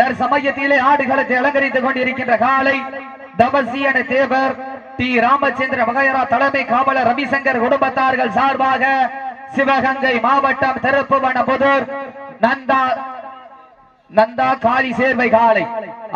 தற்சமயத்திலே ஆடுகளத்தை அலங்கரித்துக் கொண்டிருக்கின்ற காலை தபசியன தேவர் டி. ராமச்சந்திர வகையரா தலைமை காவலர் ரவிசங்கர் குடும்பத்தார்கள் சார்பாக சிவகங்கை மாவட்டம் திருப்புவனபுதூர் நந்தா நந்தா காளி சேர்வை காளை.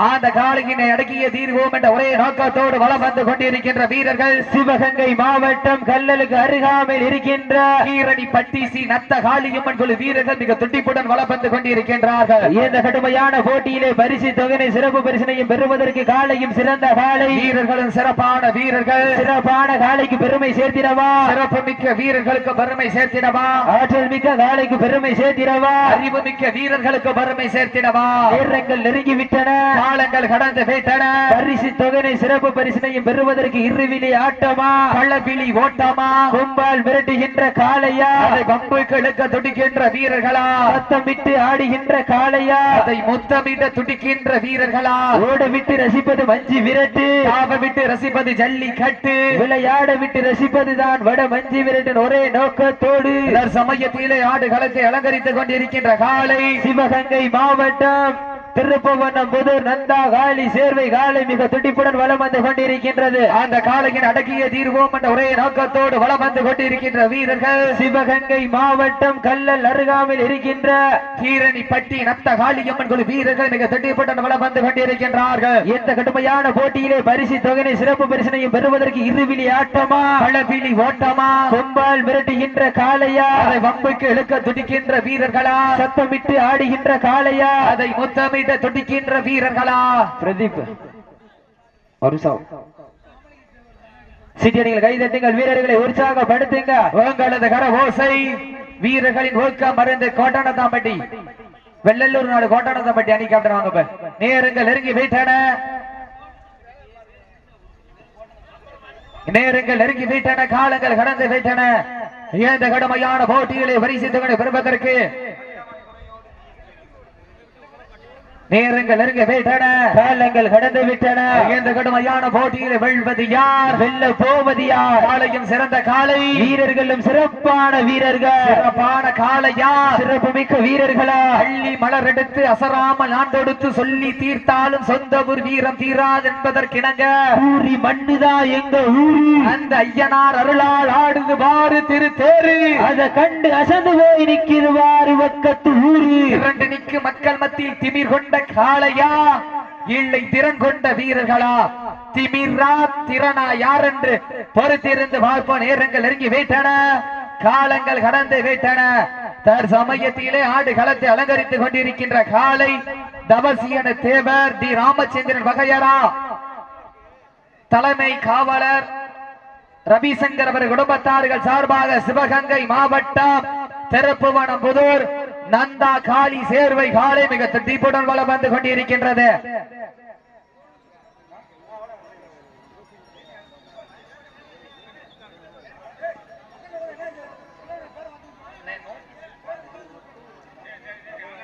அந்த காளையினை அடக்கிய தீர்வோம் என்ற ஒரே நோக்கத்தோடு வளம் வந்து கொண்டிருக்கின்ற வீரர்கள் சிவகங்கை மாவட்டம் கல்லலுக்கு அருகாமையில் இருக்கின்ற கீரணி பட்டிசி நத்த காளியம்மன் குழு வீரர்கள் மிக துட்டிப்புடன் வளம் வந்து கொண்டிருக்கின்றார்கள். இந்த கடுமையான போட்டியிலே பரிசு தொகையை சிறப்பு பரிசனையும் பெறுவதற்கு காளையும் சிறந்த காளை. வீரர்களும் சிறப்பான வீரர்கள். சிறப்பான காளைக்கு பெருமை சேர்த்திடவா? சிறப்பு மிக்க வீரர்களுக்கு பெருமை சேர்த்திடவா? ஆற்றல் மிக்க காளைக்கு பெருமை சேர்த்திடவா? அறிவு மிக்க வீரர்களுக்கு பெருமை சேர்த்திடவா நேரங்கள் நெருங்கி விட்டன காலங்கள் கடந்து விட்டன பரிசு தொகையை சிறப்பு பரிசனையும் பெறுவதற்கு இருவிலி ஆட்டமா? கள்ளபிலி ஓட்டமா? கும்பால் மிரட்டுகின்ற காளையா? அதை பம்புக்கு இழுக்க துடிக்கின்ற வீரர்களா? சத்தமிட்டு ஆடுகின்ற காளையா? அதை முத்தமிட துடிக்கின்ற வீரர்களா? ஓட விட்டு ரசிப்பது மஞ்சி விரட்டு. தாவ விட்டு ரசிப்பது ஜல்லி கட்டு விளையாட விட்டு ரசிப்பதுதான் வட மஞ்சி விரட்டின் ஒரே நோக்கத்தோடு. சமயத்திலே ஆடுகளத்தை அலங்கரித்துக் கொண்டிருக்கின்ற காலை சிவகங்கை மாவட்டம் திருப்பவனம் புதூர் நந்தா காளி சேர்வை காலை மிக துடிப்புடன் வலம் வந்து கொண்டிருக்கின்றது. அந்த காலையின் அடக்கிய தீர்வோம் என்ற ஒரே நோக்கத்தோடு வலம் வந்து கொண்டிருக்கின்ற வீரர்கள் சிவகங்கை மாவட்டம் கல்லல் அருகாமையில் இருக்கின்ற கீரணி பட்டி நத்த காளியம்மன் குழு வீரர்கள் மிக துட்டிப்புடன் வளம் வந்து கொண்டிருக்கின்றார்கள். இந்த கடுமையான போட்டியிலே பரிசு தொகையை சிறப்பு பரிசனையும் பெறுவதற்கு இருவிலி ஆட்டமா? களபிலி ஓட்டமா? கொம்பால் மிரட்டுகின்ற காளையா? அதை வம்புக்கு இழுக்க துடிக்கின்ற வீரர்களா? சத்தமிட்டு ஆடுகின்ற காளையா? அதை முத்தமிட துடிக்கின்ற வீரர்களா? பிரதீப். ஒரு நிமிஷம் சிட்டியடிகள் கைதட்டுங்கள் வீரர்களை உற்சாகப்படுத்துங்க. உங்களது கர ஓசை வீரர்களின் ஊக்கம் மருந்து கோட்டானத்தாம்பட்டி. வெள்ளல்லூர் நாடு கோட்டானத்தாம்பட்டி அணி கேப்டன் வாங்க. நேரங்கள் நெருங்கி விட்டன. நேரங்கள் நெருங்கி விட்டன காலங்கள் கடந்து விட்டன. இந்த கடுமையான போட்டிகளை பரிசித்துகளை பெறுவதற்கு நேரங்கள் நெருங்கி விட்டன காலங்கள் கடந்து விட்டன. இந்த கடுமையான போட்டிகளை வெல்வது யார்? வெல்ல போவது யார்? காலையும் சிறந்த காலை வீரர்களும் சிறப்பான வீரர்கள். சிறப்பான காலையா சிறப்பு மிக்க வீரர்களா? அள்ளி மலர் எடுத்து அசராமல் ஆண்டொடுத்து சொல்லி தீர்த்தாலும் சொந்த ஊர் வீரம் தீராது என்பதற்கிணங்க. ஊரி மண்ணுதா எங்க ஊரு? அந்த ஐயனார் அருளால் ஆடுது பாரு திரு தேரு அத கண்டு அசந்து போய் நிற்கிறவாறு பக்கத்து ஊரு. இரண்டு நிக்கு மக்கள் மத்தியில் திமிர் கொண்ட காளையா? இல்லை திறன் கொண்ட வீரர்களா? திமிரா திறனா யார் என்று பொறுத்திருந்து பார்ப்போம். நேரங்கள் நெருங்கி வைத்தன காலங்கள் கடந்து விட்டன. தற்சமயத்திலே ஆடு களத்தை அலங்கரித்துக் கொண்டிருக்கின்ற காலை தவசியன தேவர் டி. ராமச்சந்திரன் வகையரா? தலைமை காவலர் ரவிசங்கர் அவர் குடும்பத்தார்கள் சார்பாக சிவகங்கை மாவட்டம் திருப்புவனம் புதூர் நந்தா காளி சேர்வை காலை மிக தீப்புடன் வளம் வந்து கொண்டிருக்கின்றது.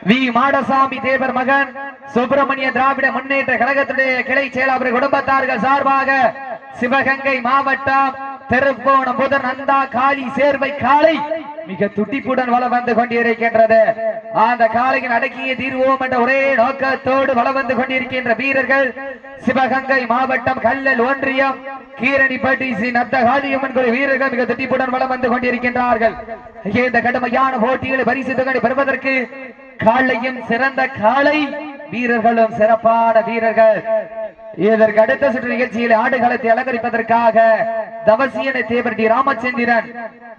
வி. மாடசாமி தேவர் மகன் சுப்பிரமணிய திராவிட முன்னேற்ற கழகத்துடைய கிளை செயலாளர் குடும்பத்தார்கள் சார்பாக சிவகங்கை மாவட்டம் திருப்போணம் புதன் நந்தா காளி சேர்வை காளை மிக துடிப்புடன் வள வந்து கொண்டிருக்கின்றது. அந்த காலையின் அடக்கிய தீர்வோம் என்ற ஒரே நோக்கத்தோடு வள வந்து கொண்டிருக்கின்ற வீரர்கள் சிவகங்கை மாவட்டம் கல்லல் ஒன்றியம் கீரணிப்பட்டி ஸ்ரீ நத்த காளியம்மன் குழு வீரர்கள் மிக துடிப்புடன் வள வந்து கொண்டிருக்கின்றார்கள். இந்த கடுமையான போட்டிகளை பரிசு தொகை பெறுவதற்கு காளையும் சிறந்த காளை வீரர்களும் சிறப்பான வீரர்கள். இதற்கு அடுத்த சுற்று நிகழ்ச்சியில் ஆடுகளத்தை அலங்கரிப்பதற்காக தவசியனை தேவர் டி. ராமச்சந்திரன்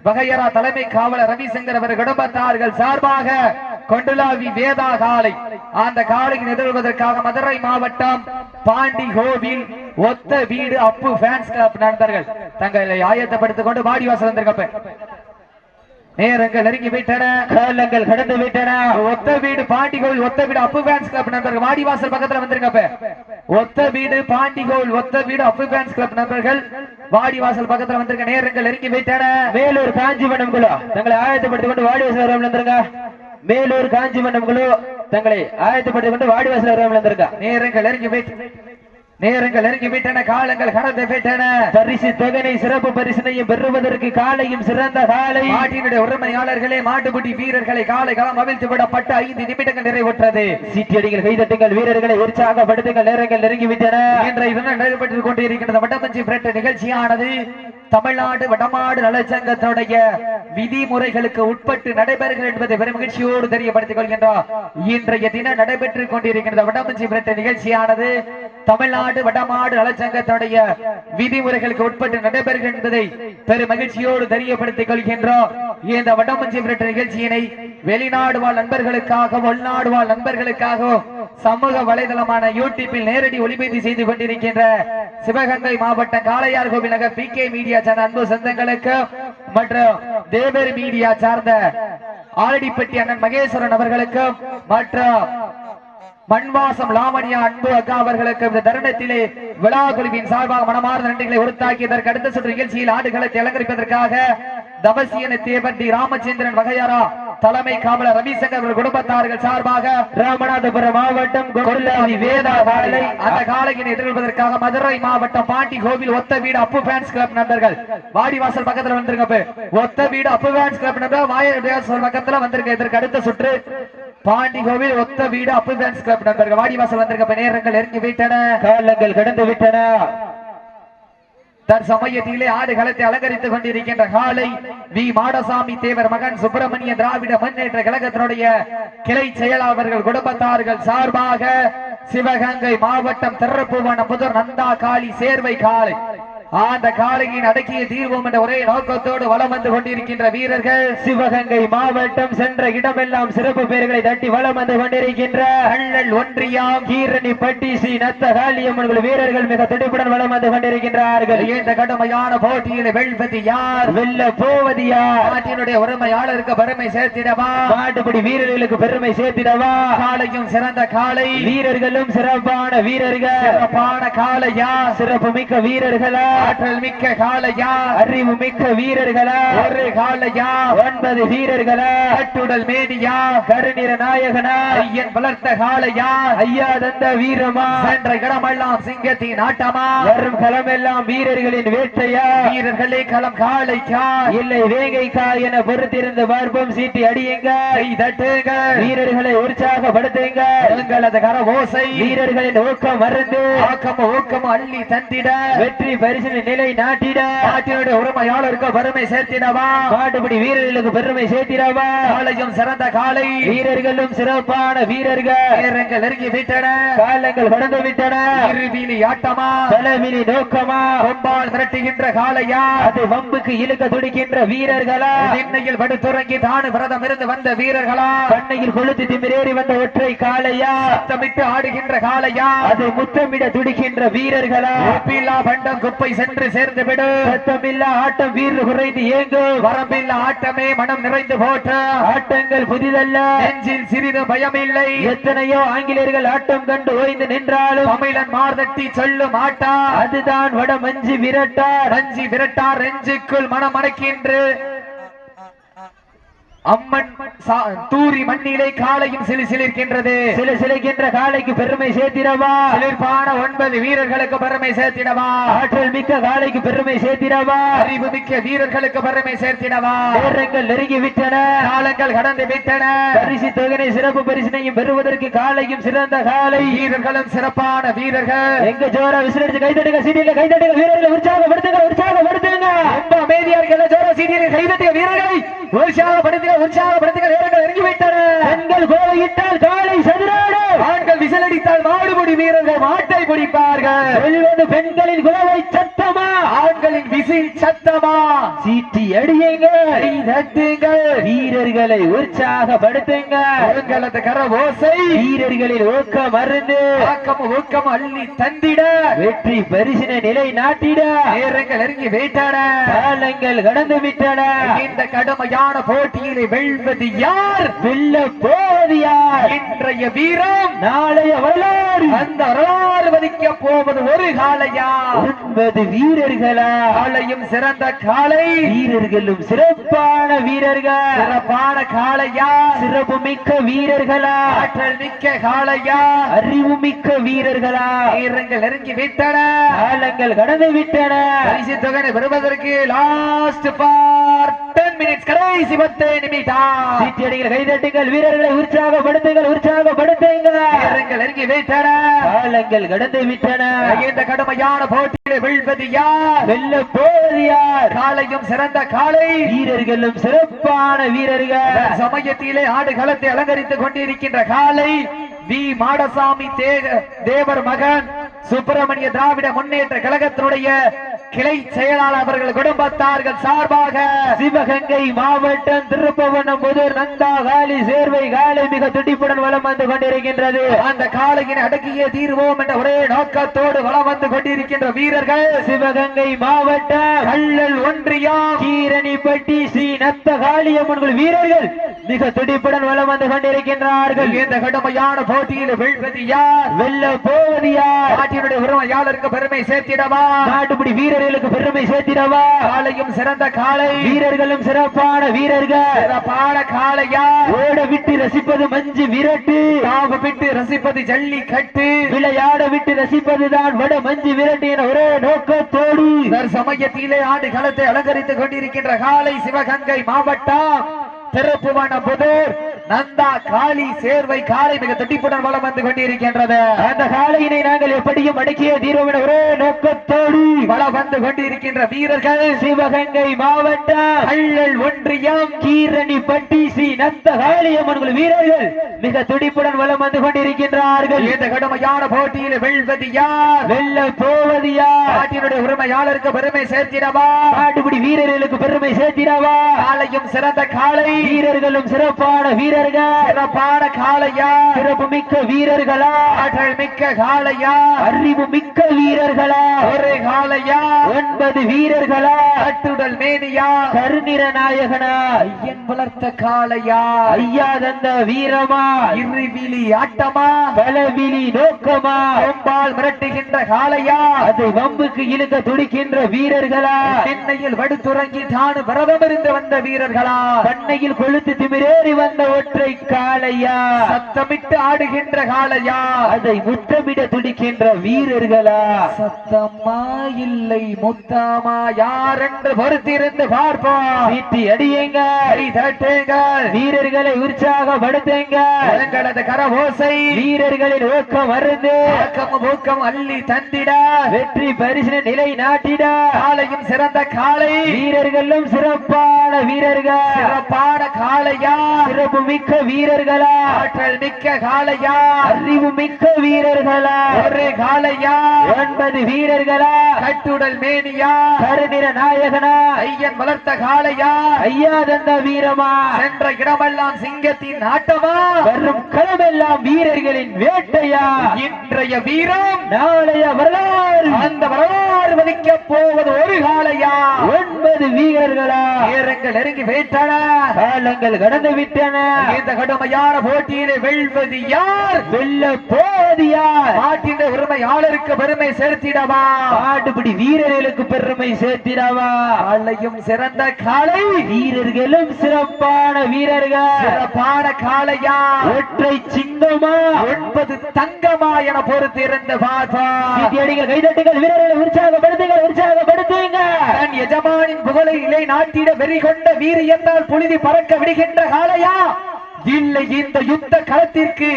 வகையரா தலைமை காவலர் ரவிசங்கர் அவர் குடும்பத்தார்கள் சார்பாக கொண்டுலாவி வேதா காலை அந்த காலையை எதிர்வதற்காக மதுரை மாவட்டம் பாண்டி கோவில் ஒத்த வீடு அப்பு ஃபேன்ஸ் கிளப் நண்பர்கள். தங்களை ஆயத்தப்படுத்திக் கொண்டு வாடிவாசல் வந்திருக்கப்ப நேரங்கள் நெருங்கி விட்டன. காலங்கள் கடந்து விட்டன. ஒத்த வீடு பாண்டி கோவில் ஒத்த வீடு அப்பு ஃபேன்ஸ் கிளப் நண்பர்கள். வாடிவாசல் பக்கத்துல வந்திருக்கப்ப. ஒத்த வீடு பாண்டி கோவில் ஒத்த வீடு அப்பு ஃபேன்ஸ் கிளப் நண்பர்கள். வாடிவாசல் பக்கத்துல வந்திருக்க நேரங்கள் நெருங்கி விட்டன. மேலூர் காஞ்சிபுரம் குழு. தங்களை ஆயத்தப்படுத்திக் கொண்டு வாடிவாசல் வந்திருங்க. மேலூர் காஞ்சிபுரம் குழு. தங்களை ஆயத்தப்படுத்திக் கொண்டு வாடிவாசல் வரம் வந்திருக்க நேரங்கள் நெருங்கி விட்டு நேரங்கள் நெருங்கி விட்டன காலங்கள் கடந்து விட்டன. பரிசு தொகனை சிறப்பு பரிசினையும் பெறுவதற்கு காலையும் சிறந்த காலை. மாட்டினுடைய உரிமையாளர்களே மாட்டுக்குட்டி வீரர்களை காலை களம் அவிழ்த்து விடப்பட்டு ஐந்து நிமிடங்கள் நிறைவுற்றது. சீட்டியடிகள் கைதட்டுங்கள் வீரர்களை உற்சாகப்படுத்துங்கள் நேரங்கள் நெருங்கி விட்டன இன்றைய தினம் நடைபெற்றுக் கொண்டிருக்கின்ற வட்டமஞ்சி பிரெட் நிகழ்ச்சியானது தமிழ்நாடு வடமாடு நலச்சங்கத்தினுடைய விதிமுறைகளுக்கு உட்பட்டு நடைபெறுகிறது என்பதை பெரும் மகிழ்ச்சியோடு தெரியப்படுத்திக் கொள்கின்றோம். இன்றைய தினம் நடைபெற்றுக் கொண்டிருக்கின்ற வடமஞ்சி பிரெட் நிகழ்ச்சியானது தமிழ்நாடு வடமாடு நலச்சங்கத்தினுடைய விதிமுறைகளுக்கு உட்பட்டு நடைபெறுகிறது என்பதை பெரும் மகிழ்ச்சியோடு தெரியப்படுத்திக் கொள்கின்றோம். இந்த வடமஞ்சி பிரெட் நிகழ்ச்சியினை வெளிநாடு வாழ் நண்பர்களுக்காகவும் உள்நாடு வாழ் நண்பர்களுக்காகவும் சமூக வலைதளமான யூடியூப்பில் நேரடி ஒளிபரப்பு செய்து கொண்டிருக்கின்ற சிவகங்கை மாவட்ட காளையார் கோவில் நகர் பி கே மீடியா சார்ந்த அன்பு சொந்தங்களுக்கு மற்றும் தேவர் மீடியா சார்ந்த ஆலடிப்பட்டி அண்ணன் மகேஸ்வரன் அவர்களுக்கும் மற்றும் மண்வாசம் லாமணியா அன்பு அக்கா அவர்களுக்கு இந்த தருணத்திலே விழா குழுவின் சார்பாக மனமார்ந்த நன்றிகளை உறுத்தாக்கி இதற்கு அடுத்த சுற்று நிகழ்ச்சியில் ஆடுகளை அலங்கரிப்பதற்காக தபசியன தேவர் டி ராமச்சந்திரன் வகையாரா தலைமை காவலர் ரவிசங்கர் குடும்பத்தார்கள் சார்பாக ராமநாதபுரம் மாவட்டம் வேதா அந்த காலையினை எதிர்கொள்வதற்காக மதுரை மாவட்டம் பாண்டி கோவில் ஒத்த வீடு அப்பு ஃபேன்ஸ் கிளப் நண்பர்கள். வாடிவாசல் பக்கத்துல வந்துருங்க ஒத்த வீடு அப்பு ஃபேன்ஸ் கிளப் நண்பர் வாடிவாசல் பக்கத்துல வந்திருக்க இதற்கு அடுத்த சுற்று. பாண்டி கோவில் ஒத்த வீடு அப்பு ஃபேன்ஸ் கிளப் நண்பர்கள் வாடிவாசல் வந்திருக்க நேரங்கள் இறங்கி விட்டன. காலங்கள் கடந்து விட்டன. தற்சமயத்திலே ஆடுகளத்தை அலங்கரித்துக் கொண்டிருக்கின்ற காலை வி. மாடசாமி தேவர் மகன் சுப்பிரமணிய திராவிட முன்னேற்ற கழகத்தினுடைய கிளை செயலாளர்கள் குடும்பத்தார்கள் சார்பாக சிவகங்கை மாவட்டம் திருப்புவன புதர் நந்தா காளி சேர்வை காலை. அந்த காளையின் அடக்கிய தீர்வோம் என்ற ஒரே நோக்கத்தோடு வலம் வந்து கொண்டிருக்கின்ற வீரர்கள் சிவகங்கை மாவட்டம் சென்ற இடமெல்லாம் சிறப்பு பெயர்களை தட்டி வலம் வந்து கொண்டிருக்கின்ற அள்ளல் ஒன்றியாம் கீரணி பட்டி ஸ்ரீ நத்த காளியம்மன் வீரர்கள் மிக துடிப்புடன் வலம் வந்து கொண்டிருக்கின்றார்கள். இந்த கடுமையான போட்டியில் வெல்வது யார்? வெல்ல போவது யார்? நாட்டினுடைய உரிமையாளருக்கு பெருமை சேர்த்திடவா? மாட்டுப்படி வீரர்களுக்கு பெருமை சேர்த்திடவா? காலையும் சிறந்த காலை வீரர்களும் சிறப்பான வீரர்கள். சிறப்பான காளையா? சிறப்பு மிக்க வீரர்களா? ஆற்றல் மிக்க காளையா? அறிவு மிக்க வீரர்களா? ஒரு காளையா? ஒன்பது வீரர்களா? கட்டுடல் மேடியா கருநிற நாயகனா? ஐயன் வளர்த்த காளையா? ஐயா தந்த வீரமா? சென்ற இடமெல்லாம் சிங்கத்தின் ஆட்டமா? வரும் களமெல்லாம் வீரர்களின் வேட்டையா? வீரர்களே களம் காளைக்கா? இல்லை வேங்கைக்கா என பொறுத்திருந்து பார்ப்போம் சீட்டி அடியுங்க. கை தட்டுங்கள் வீரர்களை உற்சாகப்படுத்துங்க. எங்களது கர ஓசை வீரர்களின் ஊக்கம் மறந்து ஆக்கம் ஊக்கம் அள்ளி தந்திட. வெற்றி பரிசு நிலை நாட்டிட. நாட்டினுடைய உரிமையாளருக்கு பெருமை சேர்த்திடவா? மாட்டுப்படி வீரர்களுக்கு பெருமை சேர்த்திடவா? காலையும் சிறந்த காலை. வீரர்களும் சிறப்பான வீரர்கள். நேரங்கள் நெருங்கி விட்டன. காலங்கள் கடந்து விட்டன. இருவிலி ஆட்டமா? பலவிலி நோக்கமா? கொம்பால் மிரட்டுகின்ற காளையா? அது வம்புக்கு இழுக்க துடிக்கின்ற வீரர்களா? திண்ணையில் படுத்துறங்கி தானு விரதம் இருந்து வந்த வீரர்களா? பண்ணையில் கொளுத்து திமிரேறி வந்த ஒற்றை காளையா? சத்தமிட்டு ஆடுகின்ற காளையா? அது முத்தமிட துடிக்கின்ற வீரர்களா? பண்டம் குப்பை சென்று சேர்ந்து விடு. சத்தமில்லா ஆட்டம் வீரர் குறைந்து ஏங்கும் வரம்பில்லா ஆட்டமே மனம் நிறைந்து போற்று. ஆட்டங்கள் புதிதல்ல. நெஞ்சில் சிறிது பயமில்லை. எத்தனையோ ஆங்கிலேயர்கள் ஆட்டம் கண்டு ஓய்ந்து நின்றாலும் தமிழன் மார்தட்டி சொல்லும் ஆட்டா. அதுதான் வட மஞ்சு விரட்டார். மஞ்சி விரட்டார் நெஞ்சுக்குள் மனம் அடக்கின்று அம்மன் தூரி மண்ணிலே காலையும் சிலி சிலிர்க்கின்றது. சில சிலைக்கின்ற காளைக்கு பெருமை சேர்த்திடவா? சிலிர்ப்பான ஒன்பது வீரர்களுக்கு பெருமை சேர்த்திடவா? ஆற்றல் மிக்க காளைக்கு பெருமை சேர்த்திடவா? அறிவு மிக்க வீரர்களுக்கு பெருமை சேர்த்திடவா? நேரங்கள் நெருங்கி விட்டன. காலங்கள் கடந்து விட்டன. பரிசு தொகனை சிறப்பு பரிசினையும் பெறுவதற்கு காலையும் சிறந்த காலை வீரர்களும் சிறப்பான வீரர்கள். எங்க ஜோரா விசிலடிச்சு கைதட்டுங்க சீட்டில கைதட்டுங்க வீரர்களை உற்சாகப்படுத்துங்க உற்சாகப்படுத்துங்க. ரொம்ப அமைதியா இருக்கிற ஜோர சீட்டியில் கைதட்டிய வீரர்களை. உற்சாகப்படுத்துக உற்சாகப்படுத்துக வீரர்கள் நெருங்கி விட்டன பெண்கள் கோவையிட்டால் காலை சதுராடு. ஆண்கள் விசிலடித்தால் மாடுபிடி வீரர்கள் மாட்டை பிடிப்பார்கள். பெண்களின் கோவை சத்தமா? ஆண்களின் விசில் சத்தமா? சீட்டி அடியுங்க. வீரர்களை உற்சாகப்படுத்துங்க. உங்களது கர ஓசை வீரர்களின் ஊக்கம் மருந்து ஆக்கம் ஊக்கம் அள்ளி தந்திட. வெற்றி பரிசினை நிலை நாட்டிட நேரங்கள் நெருங்கி விட்டன காலங்கள் கடந்து விட்டன. இந்த கடுமையான போட்டியிலே வெல்வது யார்? வெல்ல போவது யார்? இன்றைய வீரம். நாளைய வரலாறு. அந்த வரலாறு வதிக்க போவது ஒரு காளையா? ஒன்பது வீரர்களா? காளையும் சிறந்த காளை. வீரர்களும் சிறப்பான வீரர்கள். சிறப்பான காளையா. சிறப்பு மிக்க வீரர்களா. ஆற்றல் மிக்க காளையா. அறிவு மிக்க வீரர்களா. வீரங்கள் நெருங்கி விட்டன. காலங்கள் கடந்து விட்டன. பரிசு தொகை பெறுவதற்கு லாஸ்ட் ஃபார் டென் மினிட்ஸ் கடைசி பத்து நிமிடம். கைதட்டுங்கள் வீரர்களை உற்சாகப்படுத்துங்கள் உற்சாகப்படுத்துங்கள். வீரங்கள் நெருங்கி விட்டன காலங்கள் கடந்து விட்டன. இந்த கடுமையான போட்டியில வெல்வது யார்? வெல்ல போவது யார்? காளையும் சிறந்த காளை வீரர்களும் சிறப்பான வீரர்கள். சமயத்திலே ஆடு களத்தை அலங்கரித்துக் கொண்டிருக்கின்ற காலை வி. மாடசாமி தேவர் மகன். சுப்பிரமணிய திராவிட முன்னேற்ற கழகத்தினுடைய கிளை செயலாளர் அவர்கள் குடும்பத்தார்கள் சார்பாக சிவகங்கை மாவட்டம் திருப்பவனம் புதூர் நந்தா காலி சேர்வை காலை மிக துடிப்புடன் வலம் வந்து கொண்டிருக்கின்றது. அந்த காளையினை அடக்கியே தீர்வோம் என்ற ஒரே நோக்கத்தோடு வலம் வந்து கொண்டிருக்கின்ற வீரர்கள் சிவகங்கை மாவட்டம் கள்ளல் ஒன்றியம் கீரணிப்பட்டி ஸ்ரீ நத்த காளியம்மன் வீரர்கள் மிக துடிப்புடன் வலம் வந்து கொண்டிருக்கின்றார்கள். இந்த கடுமையான போட்டியில் வெல்வது யார்? வெல்ல போவது யார்? நாட்டினுடைய உரிமையாளருக்கு பெருமை சேர்த்திடவா? நாட்டுப்படி வீரர்களுக்கு பெருமை சேர்த்திடவா? காளையும் சிறந்த காளை. வீரர்களும் சிறப்பான வீரர்கள். சிறப்பான காளையா? ஓட விட்டு ரசிப்பது மஞ்சு விரட்டு. தாவு விட்டு ரசிப்பது ஜல்லி கட்டு விளையாட விட்டு ரசிப்பதுதான் வட மஞ்சு விரட்டு என ஒரே நோக்கத்தோடு. சமயத்திலே ஆண்டு களத்தை அலங்கரித்துக் கொண்டிருக்கின்ற காலை சிவகங்கை மாவட்டம். திருப்புவனபுதூர் நந்தா காளி சேர்வை காலை மிக துடிப்புடன் வலம் வந்து கொண்டிருக்கின்றது. அந்த காலையினை நாங்கள் எப்படியும் அடக்கிய தீர்வோம் என ஒரே நோக்கத்தோடு வலம் வந்து கொண்டிருக்கின்ற வீரர்கள் சிவகங்கை மாவட்டம் கள்ளல் ஒன்றியம் கீரணி பட்டி நத்த காளியம்மன் வீரர்கள் மிக துடிப்புடன் வலம் வந்து கொண்டிருக்கின்றார்கள். இந்த கடுமையான போட்டியில் வெல்வது யார்? வெல்ல போவது யார்? நாட்டினுடைய உரிமையாளருக்கு பெருமை சேர்த்திடவா? நாட்டுப்படி வீரர்களுக்கு பெருமை சேர்த்திடவா? காலையும் சிறந்த காளை. வீரர்களும் சிறப்பான வீரர்கள். சிறப்பான காளையா. சிறப்பு மிக்க வீரர்களா. ஆற்றல் மிக்க காளையா. அறிவு மிக்க வீரர்களா. ஒரு காளையா. ஒன்பது வீரர்களா. கட்டுடல் மேனியா. கருநிற நாயகனா. ஐயன் வளர்த்த காளையா. ஐயா தந்த வீரமா. இருவிழி ஆட்டமா. பலவிழி நோக்கமா. கொம்பால் மிரட்டுகின்ற காளையா. அதை வம்புக்கு இழுக்க துடிக்கின்ற வீரர்களா. சென்னையில் வடுத்துறங்கி தானு விரதம் இருந்து வந்த வீரர்களா. பண்ணையில் கொளுத்து திமிரேறி வந்த ஒற்றை காளையா சத்தமிட்டு ஆடுகின்ற காளையா? அதை முத்தமிட துடிக்கின்ற வீரர்களா? சத்தம்மா இல்லை முத்தமா யார் என்று பொறுத்திருந்து பார்ப்போம். வீட்டி அடியுங்க. தட்டுங்கள் வீரர்களை உற்சாகப்படுத்துங்க. எங்களது கரவோசை வீரர்களின் ஊக்கம் ஆக்கம் ஊக்கம் அள்ளி தந்திட. வெற்றி பரிசு நிலை நாட்டிட. காளையும் சிறந்த காளை. வீரர்களும் சிறப்பான வீரர்கள். சிறப்பான காளையா. சிறப்பு மிக்க வீரர்களா? ஆற்றல் மிக்க காளையா? அறிவு மிக்க வீரர்களா? ஒரு காளையா? ஒன்பது வீரர்களா? கட்டுடல் மேனியா? கருநிற நாயகனா? ஐயன் வளர்த்த காளையா? ஐயா தந்த வீரமா? சென்ற இடமெல்லாம் சிங்கத்தின் ஆட்டமா? வரும் களமெல்லாம் வீரர்களின் வேட்டையா? இன்றைய வீரம் நாளைய வரலாறு. அந்த வரலாறு மதிக்க போவது ஒரு காளையா? ஒன்பது வீரர்களா? வீரங்கள் நெருங்கி வைத்தன காலங்கள் கடந்து விட்டன. இந்த கடுமையான போட்டியிலே வெல்வது யார்? வெல்ல போவது யார்? நாட்டின் உரிமையாளருக்கு பெருமை சேர்த்திடவா? ஆட்டுப்படி வீரர்களுக்கு பெருமை சேர்த்திடவா? காளையும் சிறந்த காளை. வீரர்களும் சிறப்பான வீரர்கள். சிறப்பான காளையா? ஒற்றை சிங்கமா? ஒன்பது தங்கமா என பொறுத்திருந்து பார்ப்போம் சீட்டியடிகள் கைதட்டுங்கள் வீரர்களை உற்சாகப்படுத்துங்கள் உற்சாகப்படுத்துங்க. தன் எஜமானின் புகழை இலை நாட்டிட வெறி கொண்ட வீரியத்தால் புழுதி பறக்க விடுகின்ற காளையா? இல்லை இந்த யுத்த களத்திற்கு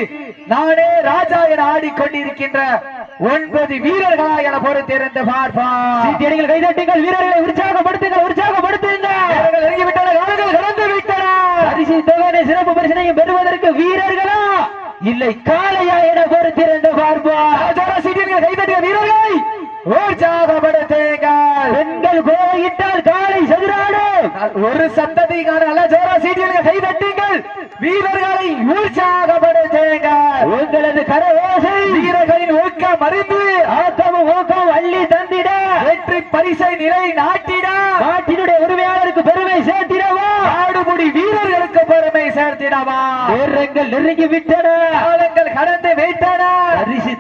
நானே ராஜா என ஆடிக்கொண்டிருக்கின்ற ஒன்பது வீரர்களா என பொறுத்திருந்து சீட்டியடிகள் கைதட்டுங்கள் வீரர்களை உற்சாகப்படுத்துங்கள் உற்சாகப்படுத்துங்க வீரர்கள் இறங்கிவிட்டன காலங்கள் கடந்து விட்டன. பரிசு தொகை சிறப்பு பரிசனையும் பெறுவதற்கு வீரர்களா? இல்லை காளையா என பொறுத்திருந்து சீட்டியர்கள் கைதட்டிய வீரர்களை உற்சாகப்படுத்துங்கள் பெண்கள் கோயிட்டால் காலை சதுராடும் ஒரு சந்ததிக்கான ஜோரா சீட்டியர்கள் கைதட்டுங்கள் வீரர்களை உற்சாகப்படுத்துங்கள் உங்களது கரவோசை வீரர்களின் ஊக்கம் அறிந்து ஆக்கமும் ஊக்கம் அள்ளி தந்திட. வெற்றி பரிசை நிலை நாட்டிட. நாட்டினுடைய உரிமையாளருக்கு பெருமை சேர்த்திடவா. ஆடுபுடி வீரர்களுக்கு பெருமை சேர்த்திடவா. நேரங்கள் நெருங்கி விட்டன. காலங்கள் கடந்து வைத்தன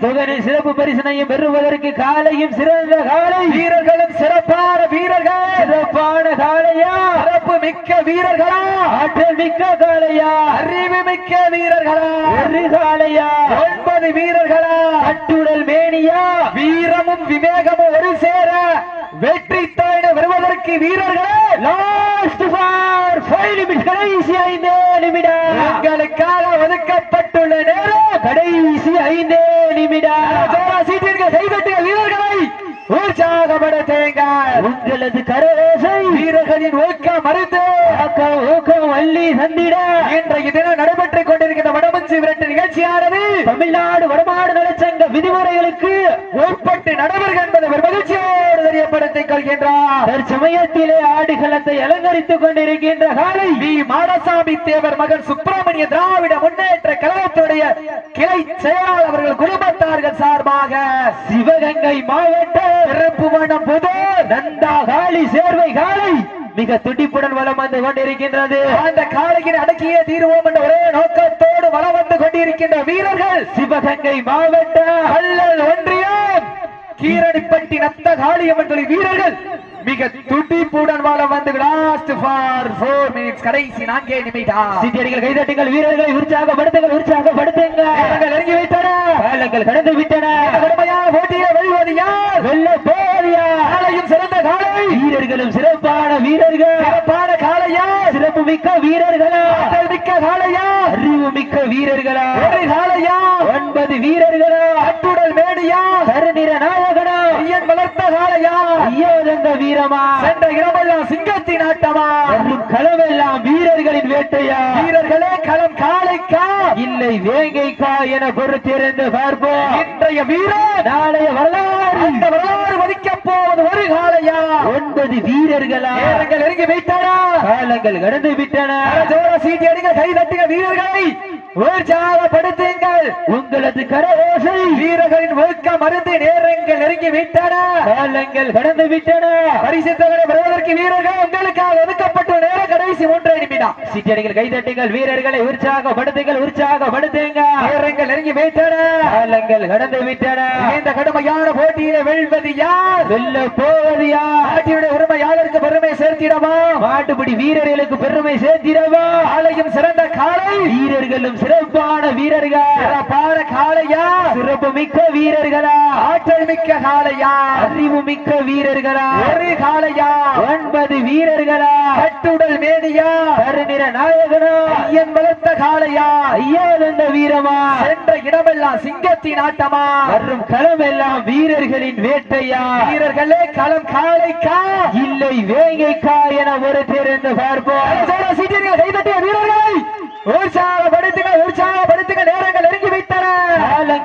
தொகனை சிறப்பு பரிசனையும் பெறுவதற்கு காலையும் சிறந்த காலை. வீரர்களும் சிறப்பான வீரர்கள். சிறப்பான காளையா? சிறப்பு மிக்க வீரர்களா? ஆற்றல் மிக்க காளையா? அறிவு மிக்க வீரர்களா? ஒரு காளையா? ஒன்பது வீரர்களா? கட்டுடல் மேனியா? வீரமும் விவேகமும் ஒரு சேர. வெற்றி தாயிட வருவதற்கு வீரர்களே. லாஸ்ட் ஃபார் ஃபைவ் நிமிஷம் கடைசி ஐந்தே நிமிடம். உங்களுக்காக ஒதுக்கப்பட்டுள்ள நேரம். கடைசி ஐந்தே நிமிடம். ஜோரா சீட்டிற்கு கைதட்டிய வீரர்களை உற்சாகப்படுத்துங்கள். உங்களது கரவேசை வீரர்களின் ஊக்கம் மருந்து ஆக்கம் ஊக்கம் வள்ளி சந்திட இன்றைய தினம் நடைபெற்றுக் கொண்டிருக்கிற வடமஞ்சி விரட்டு நிகழ்ச்சியானது தமிழ்நாடு வடமாடு நலச்சங்க விதிமுறைகளுக்கு உட்பட்டு நடைபெறுக என்பதை ஒரு மகிழ்ச்சியோடு தெரியப்படுத்திக் கொள்கின்றார். தற்சமயத்திலே ஆடுகளத்தை அலங்கரித்துக் கொண்டிருக்கின்ற காலை வி. மாடசாமி தேவர் மகன் சுப்பிரமணிய திராவிட முன்னேற்ற கழகத்துடைய கிளை செயலாளர் அவர்கள் குடும்பத்தார்கள் சார்பாக சிவகங்கை மாவட்ட சிறப்பு மனம் புதூர் நந்தா காளி சேர்வை காலை மிக துடிப்புடன் வலம் வந்து கொண்டிருக்கின்றது. அந்த காலையின் அடக்கிய தீர்வோம் என்ற ஒரே நோக்கத்தோடு வலம் வந்து கொண்டிருக்கின்ற வீரர்கள். சிவகங்கை மாவட்ட கல்லல் ஒன்றியம் கீரணிப்பட்டி நத்த காளியம்மன் சொல்லி வீரர்கள். மிக துடிப்புடன் வலம் வந்து லாஸ்ட் ஃபார் ஃபோர் மினிட்ஸ் கடைசி நான்கே நிமிடம். சீட்டியடிகள் கைதட்டுங்கள் வீரர்களை உற்சாகப்படுத்துங்கள் உற்சாகப்படுத்துங்க வீரர்கள் இறங்கி வைத்தன காலங்கள் கடந்து விட்டன. கடுமையான போட்டியை வெல்வது யார்? வெல்ல போறியா காலையும் சிறந்த காலை. வீரர்களும் சிறப்பான வீரர்கள். சிறப்பான காளையா சிறப்பு மிக்க வீரர்களா? மிக்க காளையா அறிவு மிக்க வீரர்களா? ஒரு காளையா ஒன்பது வீரர்களா? அட்டுடல் மேடியா கருநிற நாயகனா வளர்த்த காளையா? ஐயோதங்க வீரமா? சென்ற இரவெல்லாம் சிங்கத்தின் ஆட்டமா? களமெல்லாம் வீரர்களின் வேட்டையா? வீரர்களே களம் காளைக்கா? இல்லை வேங்கைக்கா என பொறுத்திருந்து பார்ப்போம். இன்றைய வீரர் நாளைய வரலாறு. அந்த வரலாறு மதிக்க போவது ஒரு காளையா? ஒன்பது வீரர்களா? நேரங்கள் நெருங்கி வைத்தாரா காலங்கள் கடந்து விட்டன. சீட்டி அடிங்க கை தட்டுங்க வீரர்களை. உற்சாகப்படுத்துங்கள். உங்களது கரவோசை வீரர்களின் ஒழுக்க மருந்து நேரங்கள் நெருங்கி விட்டன. காலங்கள் கடந்து விட்டன. பரிசுத்தங்களை பெறுவதற்கு வீரர்கள் உங்களுக்காக ஒதுக்கப்பட்ட நேரம் கடைசி ஒன்றரை நிமிடம் சிற்றடிகள் கைதட்டுங்கள் வீரர்களை உற்சாகப்படுத்துங்கள் உற்சாகப்படுத்துங்க. நேரங்கள் நெருங்கி காலங்கள் கடந்து விட்டன இந்த கடுமையான போட்டியில வெல்வது யார்? வெல்ல போவது யார்? நாட்டினுடைய உரிமையாளருக்கு பெருமை சேர்த்திடவா? மாட்டுப்பிடி வீரர்களுக்கு பெருமை சேர்த்திடவா? ஆலயம் சிறந்த காலை. வீரர்களும் சிறப்பான வீரர்கள். சிறப்பான காளையா சிறப்பு மிக்க வீரர்களா? ஆற்றல் மிக்க காளையா அறிவு மிக்க வீரர்களா? ஒரு காளையா ஒன்பது வீரர்களா? கட்டுடல் மேனியா? கருநிற நாயகனா? ஐயன் வளர்த்த காளையா? ஐயா வீரமா? சென்ற இடமெல்லாம் சிங்கத்தின் ஆட்டமா? மற்றும் களமெல்லாம் வீரர்களின் வேட்டையா? வீரர்களே களம் காளைக்கா? இல்லை வேங்கைக்கா என ஒரு தெரிந்து பார்ப்போம். கைதட்டிய வீரர்களை! உற்சாகப்படுத்துங்க விட்டன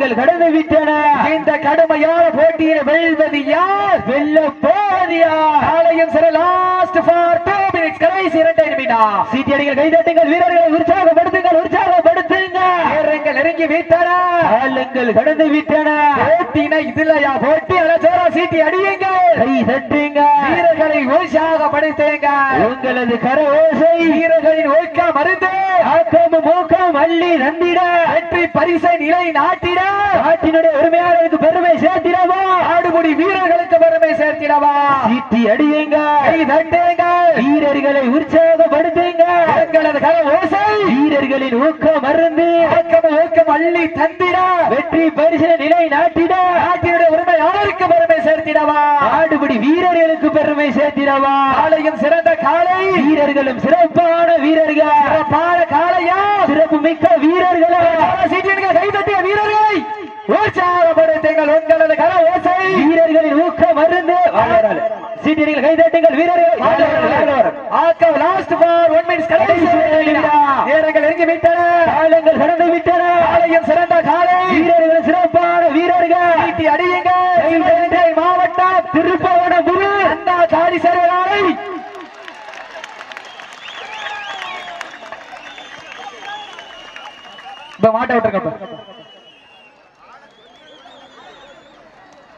காலங்கள் கடந்து விட்டன. இந்த கடுமையான போட்டியில் வெல்வது யார்? வெல்ல போதியா ஆலயம் சிற லாஸ்ட் ஃபார் டூ மினிட்ஸ் கடைசி இரண்டை நிமிடம். சீட்டியடிகள் கைதட்டுங்கள் வீரர்களை உற்சாகப்படுத்துங்கள் உற்சாகப்படுத்துங்க நேரங்கள் நெருங்கி விட்டன. காலங்கள் கடந்து விட்டன. போட்டினா இதுலயா? போட்டி அல ஜோரா சீட்டி அடியுங்க கை தட்டுங்க வீரர்களை உற்சாகப்படுத்துங்க உங்களது கர ஓசை. வீரர்களின் ஒழுக்க மருந்து ஆக்கமும் மூக்கம் அள்ளி நந்திட வெற்றி பரிசை நிலை நாட்டிட. நாட்டினுடைய உரிமையாளருக்கு பெருமை சேர்த்திடவா? ஆடுபுடி வீரர்களுக்கு பெருமை சேர்த்திடவா? சீட்டி அடியுங்க. கை தட்டுங்க. வீரர்களை உற்சாகப்படுத்துங்க. எங்களது ஓசை. வீரர்களின் ஊக்கம் மருந்து ஆக்கம் ஊக்கம் அள்ளி தந்திட. வெற்றி பரிசு நிலை நாட்டிட. நாட்டினுடைய உரிமையாளருக்கு பெருமை சேர்த்திடவா? ஆடுபடி வீரர்களுக்கு பெருமை சேர்த்திடவா? ஆலயம் சிறந்த காலை. வீரர்களும் சிறப்பான வீரர்கள். சிறப்பான காளையா சிறப்பு மிக்க வீரர்களா சீட்டியர்கள் கை தட்டிய வீரர்களை? உற்சாகப்படுத்துங்கள் உங்களது கர ஓசை. வீரர்களின் ஊக்கம் மருந்து. சீட்டியடிகள் கைதட்டுங்கள் வீரர்கள். ஆக்கம் லாஸ்ட் ஃபார் ஒன் மினிட்ஸ் கடைசி. நேரங்கள் நெருங்கி விட்டன. காலங்கள் கடந்து விட்டன. ஆலயம் சிறந்த காலை. வீரர்கள் சிறப்பான வீரர்கள். சீட்டி அடியுங்க சிவகங்கை மாவட்டம் திருப்பவனபுரி அண்ணா காரி சேர்வதாலை இப்ப மாட்ட விட்டுருக்க